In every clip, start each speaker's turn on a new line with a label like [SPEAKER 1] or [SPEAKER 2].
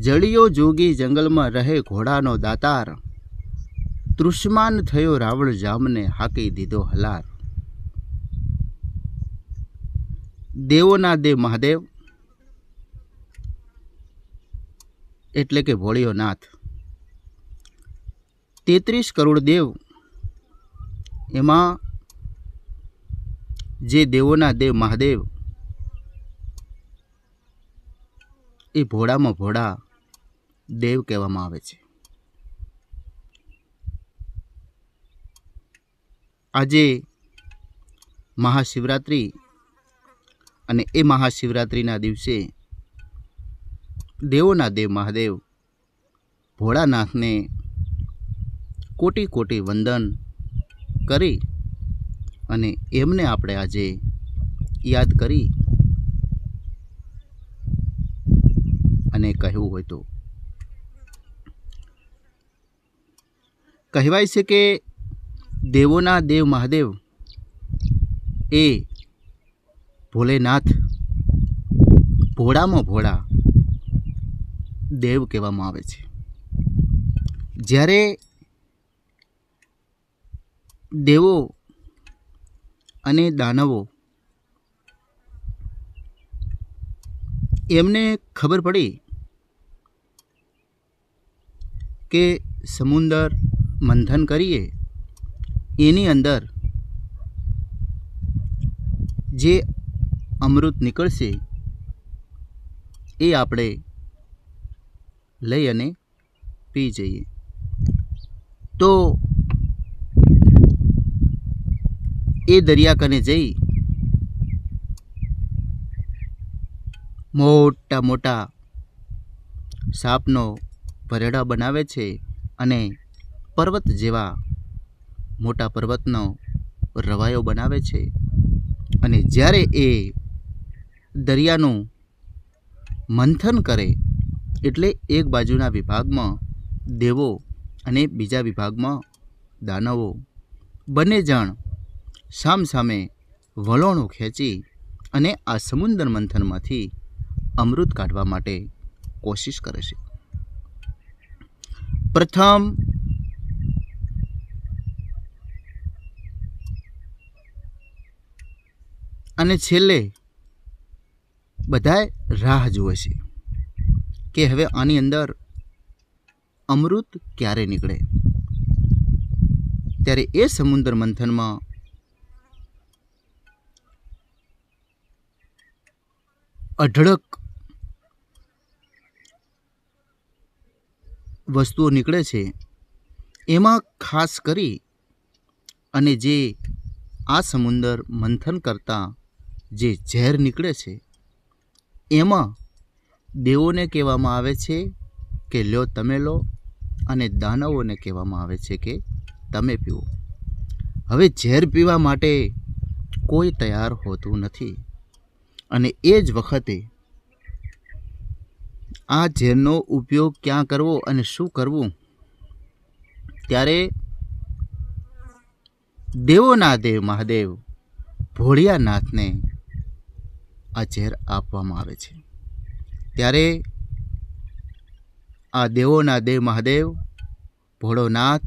[SPEAKER 1] જળિયો જોગી જંગલમાં રહે ઘોડાનો દાતાર. તૃષ્માન થયો રાવણ જામને હાકી દીધો હલાર. દેવોના દેવ મહાદેવ. એટલે કે ભોળિયો નાથ તેત્રીસ કરોડ દેવ. એમાં જે દેવોના દેવ મહાદેવ એ ભોળામાં ભોળા દેવ કહેવામાં આવે છે. આજે મહાશિવરાત્રિ અને એ મહાશિવરાત્રિના દિવસે દેવોના દેવ મહાદેવ ભોળાનાથને કોટી કોટી વંદન કરી અને એમને આપણે આજે યાદ કરી અને કહેવું હોય તો. કહેવાય છે કે દેવોના દેવ મહાદેવ એ ભોલેનાથ ભોળામાં ભોળા દેવ કહેવામાં આવે છે. જ્યારે દેવો અને દાનવો એમને ખબર પડી કે સમુદર મંથન કરીએ, એની અંદર જે અમૃત નીકળશે, એ આપણે લઈ અને પી જઈએ. તો એ દરિયા કને જઈ મોટા મોટા સાપનો ભરેડા બનાવે છે અને પર્વત જેવા મોટા પર્વતનો રવાયો બનાવે છે. અને જ્યારે એ દરિયાનું મંથન કરે એટલે એક બાજુના વિભાગમાં દેવો અને બીજા વિભાગમાં દાનવો બંને જણ સામસામે વલોણો ખેંચી અને આ સમુદ્ર મંથનમાંથી અમૃત કાઢવા માટે કોશિશ કરે છે. પ્રથમ અને છેલ્લે બધાએ રાહ જુએ છે કે હવે આની અંદર અમૃત ક્યારે નીકળે? ત્યારે એ સમુદ્ર મંથનમાં અઢળક વસ્તુઓ નીકળે છે, એમાં ખાસ કરી અને જે આ સમુદર મંથન કરતાં જે ઝેર નીકળે છે, એમાં દેવોને કહેવામાં આવે છે કે, લ્યો તમે લો, અને દાનવોને કહેવામાં આવે છે કે, તમે પીવો હવે ઝેર પીવા માટે કોઈ તૈયાર હોતું નથી અને એ જ વખતે આ ઝેરનો ઉપયોગ ક્યાં કરવો અને શું કરવું? ત્યારે દેવોના દેવ મહાદેવ ભોળિયાનાથને આ ઝેર આપવામાં આવે છે. ત્યારે આ દેવોના દેવ મહાદેવ ભોળોનાથ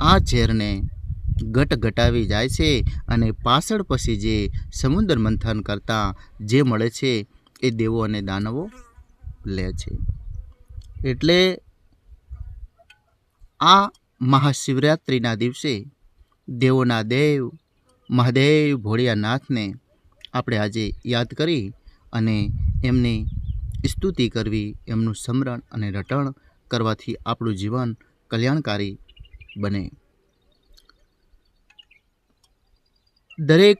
[SPEAKER 1] આ ઝેરને ગટ ગટાવી જાય છે અને પાછળ પછી જે સમુદ્ર મંથન કરતાં જે મળે છે એ દેવો અને દાનવો લે છે. એટલે આ મહાશિવરાત્રિના દિવસે દેવોના દેવ, મહાદેવ ભોળિયાનાથને આપણે આજે યાદ કરી અને એમની સ્તુતિ કરવી, એમનું સ્મરણ અને રટણ કરવાથી આપણું જીવન કલ્યાણકારી બને. દરેક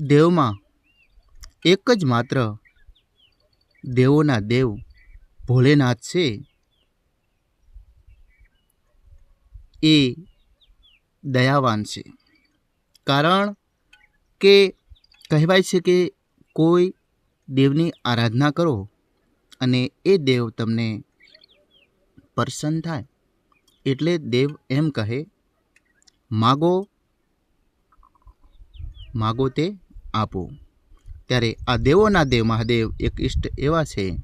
[SPEAKER 1] દેવમાં એક જ માત્ર દેવોના દેવ ભોલેનાથ છે. એ દયાવાન છે. કારણ કે કહેવાય છે કે કોઈ દેવની આરાધના કરો અને એ દેવ તમને પ્રસન્ન થાય. એટલે દેવ એમ કહે, માગો માગો તે આપો. ત્યારે આ દેવોના દેવ મહાદેવ એક ઇષ્ટ એવા છે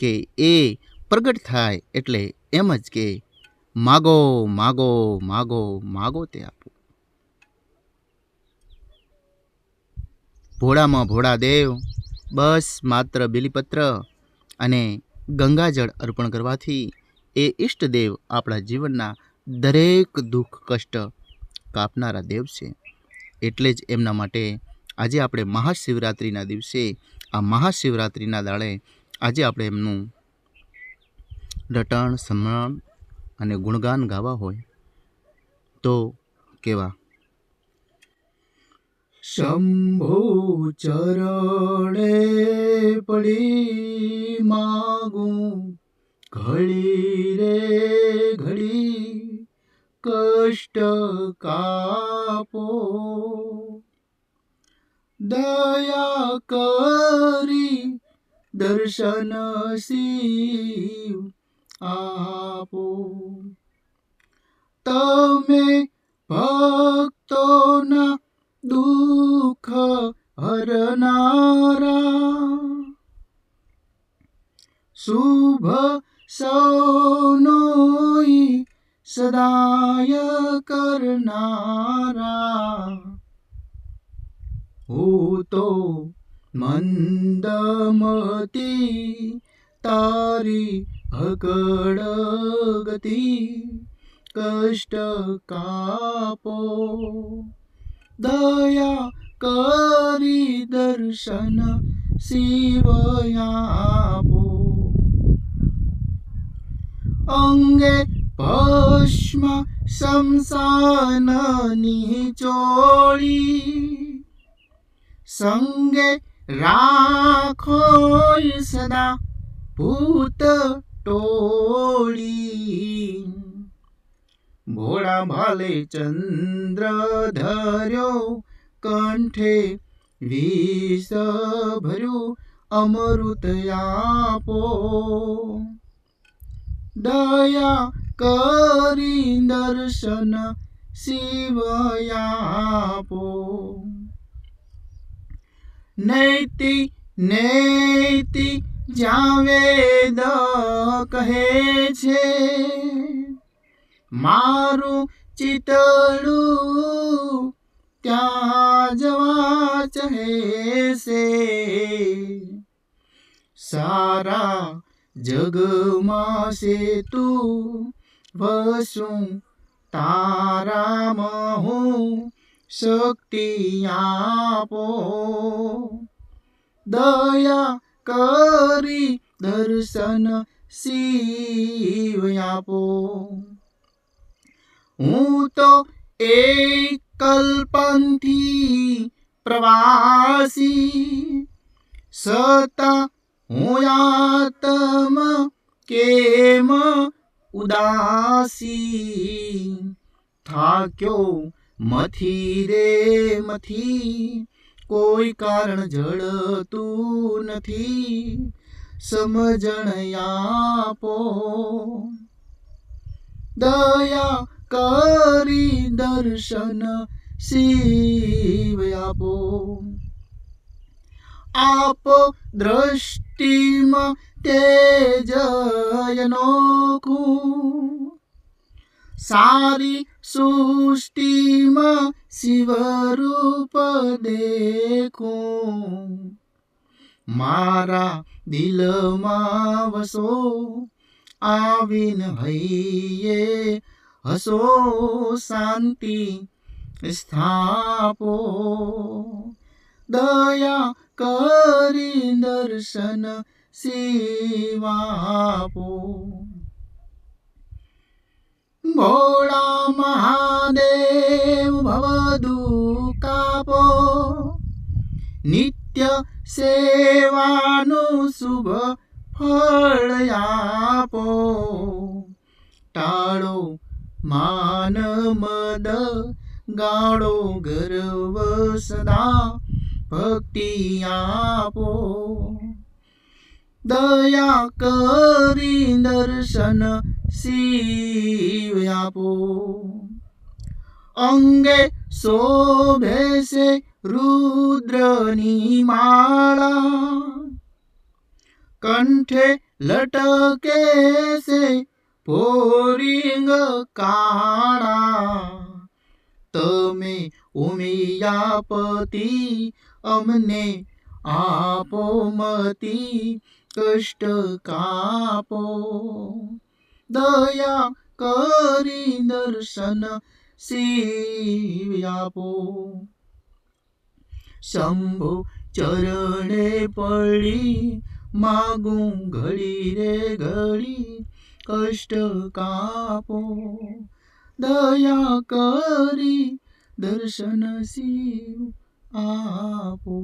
[SPEAKER 1] કે એ પ્રગટ થાય એટલે એમ જ કે, માગો માગો માગો માગો તે આપો. ભોળામાં ભોળા દેવ, બસ માત્ર બિલીપત્ર અને ગંગાજળ અર્પણ કરવાથી એ ઈષ્ટદેવ આપણા જીવનના દરેક દુઃખ, કષ્ટ કાપનારા દેવ છે. એટલે જ એમના માટે આજે આપણે મહાશિવરાત્રિના દિવસે આ મહાશિવરાત્રિના દાડે આજે આપણે એમનું રટણ સમરણ અને ગુણગાન ગાવા હોય તો કેવા? શંભો ચરણે પડી માગું, ઘડી રે ઘડી કષ્ટ કાપો. દયા કરી દર્શન શિવ આપો. તમે ભક્તોના દુઃખ હરનારા. શુભ સૌનોઈ સદાય કરનારા. હું તો મંદમતી, તારી હકડ ગતિ, કષ્ટ કાપો. દયા કરી દર્શન શિવયાપો અંગે ભસ્મ શમશાનની ચોળી સંગે રાખો સદા ભૂત ટોળી ભોળા ભાલે ચંદ્ર ધર્યો કંઠે વિષ ભર્યું અમૃત આપો દયા કરી દર્શન શિવયાપો નૈતિ નૈતિ જાવેદ વેદ કહે છે. મારું ચિતળું ત્યાં જવા ચહે છે. સારા જગમાં છે તું વસું, તારામાં હું શક્તિ આપો દયા કરી દર્શન શિવ આપો હું તો એક કલ્પનથી પ્રવાસી. સતા હું આતમ કેમ ઉદાસી. થાક્યો મથી રે, મથી. કોઈ કારણ જડતું નથી. સમજણ આપો. દયા કરી દર્શન શિવ આપો. આપ દ્રષ્ટિમાં તેજયનોખું સારી સૃષ્ટિમાં શિવરૂપ દેખું. મારા દિલમાં વસો, આવીન હૈયે હસો, શાંતિ સ્થાપો. દયા કરી દર્શન શિવાપો ભોળા મહાદેવ ભવદુકાપો નિત્ય સેવાનું શુભ ફળ આપો. ટાળો માન મદ, ગાળો ગર્વ સદા ભક્તિ આપો. દયા કરી દર્શન શિવ અંગે શોભે છે રુદ્રની માળા કંઠે લટકે છે પોરિંગ કાણા તમે ઉમિયાપતિ અમને આપો મતી કષ્ટ કાપો દયા કરી દર્શન આપો. શંભુ ચરણે પડી, માગું ઘડી રે ઘડી કષ્ટ કાપો. દયા કરી દર્શન શિવ આપો.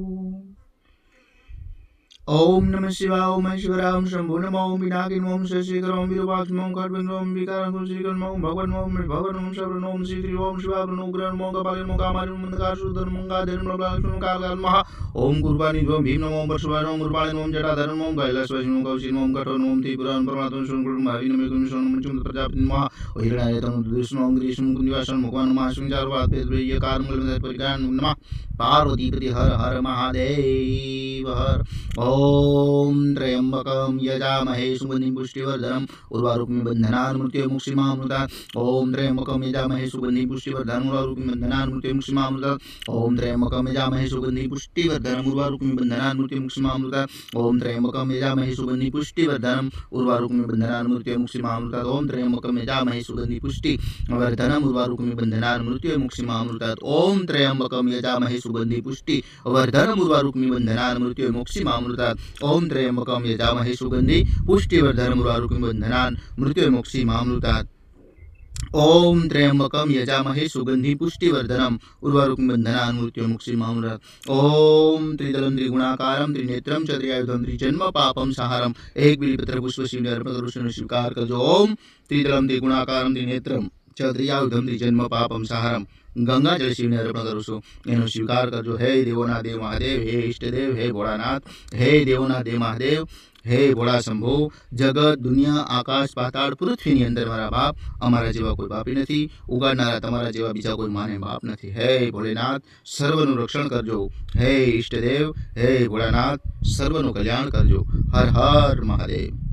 [SPEAKER 1] ઓમ નમઃ શિવાય ઓમ ઈશ્વરાય ઓમ શંભુ નમઃ ઓમ પિનાકિન ઓમ શશિકર ઓમ વિરૂપાક્ષ ઓમ ખડ્ગન ઓમ વિકારમ ઓમ શ્રીકર ઓમ ભગવન ઓમ ભગવાન ઓમ શબ્દ ઓમ શ્રી ઓમ શિવાગ્ન ઓમ ગ્રહણ ઓમ કપાલિન ઓમ કામાલિન ઓમ મંદકાર સુધર મંગાધર ઓમ લક્ષ્મણ કાલ મહા ઓમ કુર્બાની ઓમ ભીમ ઓમ પરશુરામ ઓમ કૃપાલિન ઓમ જટાધર ઓમ કૈલાસવાસી ઓમ કૌશિક ઓમ કઠોર ઓમ ત્રિપુરાન પરમાત્મા શંકર મહાવીન ઓમ એકમ શરણ ચુંદ પ્રજાપતિ મહા હિરણાય તમ દુષ્ણ ઓમ ગ્રીષ્મ નિવાસન ભગવાન મહા સંચાર વાત પ્રિય કાર્મલ પરિગાન નમઃ પાર્વતી પ્રતિ હર હર મહાદેવ હર ॐ त्र्यम्बकं यजामहे सुगन्धिं पुष्टिवर्धनम्। उर्वारुक्मि बन्धनान् मृत्युमुक्षिमामृतात् ॐ त्र्यम्बकं यजामहे सुगन्धिं पुष्टिवर्धनम्। उर्वारुक्मि बन्धनान् मृत्युमुक्षिमामृतात् ॐ त्र्यम्बकं यजामहे सुगन्धिं पुष्टिवर्धनम्। उर्वारुक्मि बन्धनान् मृत्युमुक्षिमामृतात् ॐ त्र्यम्बकं यजामहे सुगन्धिं पुष्टिवर्धनम्। उर्वारुक्मि बन्धनान् मृत्युमुक्षिमामृतात् ॐ त्र्यम्बकं यजामहे सुगन्धि पुष्टिवर्धनम्। उर्वारुक्मि बन्धनान् मृत्युमुक्षिमामृतात् ॐ त्र्यम्बकं यजामहे મૃત્યુ મોક્ષિમામૃતા ઓમ ત્રયંબકમ યજામહે સુગંધિ પુષ્ટિવર્ધનમ આરોગ્ય બંધનાન મૃત્યુ મોક્ષિમામૃતા ઓમ ત્રયંબકમ યજામહે સુગંધિ પુષ્ટિવર્ધનમ ઉર્વરુકબંધનાન મૃત્યુમુક્ષિમૃત ઓમ ત્રિદલમ ત્રિગુણાકારમ ત્રિનેત્રમ ચત્રિયાયુધમ ત્રિજન્મ પાપમ સહારમ એક બિલીપત્ર પુષ્પ શિવને અર્પણ કરું છું સ્વીકાર કરજો ઓમ ત્રિદલમ ત્રિગુણાકારમ ત્રિનેત્રમ ચત્રિયાયુધમ ત્રિજન્મ પાપમ સહારમ ગંગાજળ શિવને અર્પણ કરું છું એનો સ્વીકાર કરજો હે દેવોના દેવ મહાદેવ હે ઈષ્ટદેવ હે ભોળાનાથ હે દેવોના દેવ મહાદેવ હે ભોળા શંભો જગત દુનિયા આકાશ પાતાળ પૃથ્વીની અંદર મારા બાપ અમારા જેવા કોઈ બાપી નથી ઉગાડનારા તમારા જેવા બીજા કોઈ માને બાપ નથી હે ભોલેનાથ સર્વનું રક્ષણ કરજો હે ઈષ્ટદેવ હે ભોળાનાથ સર્વનું કલ્યાણ કરજો હર હર મહાદેવ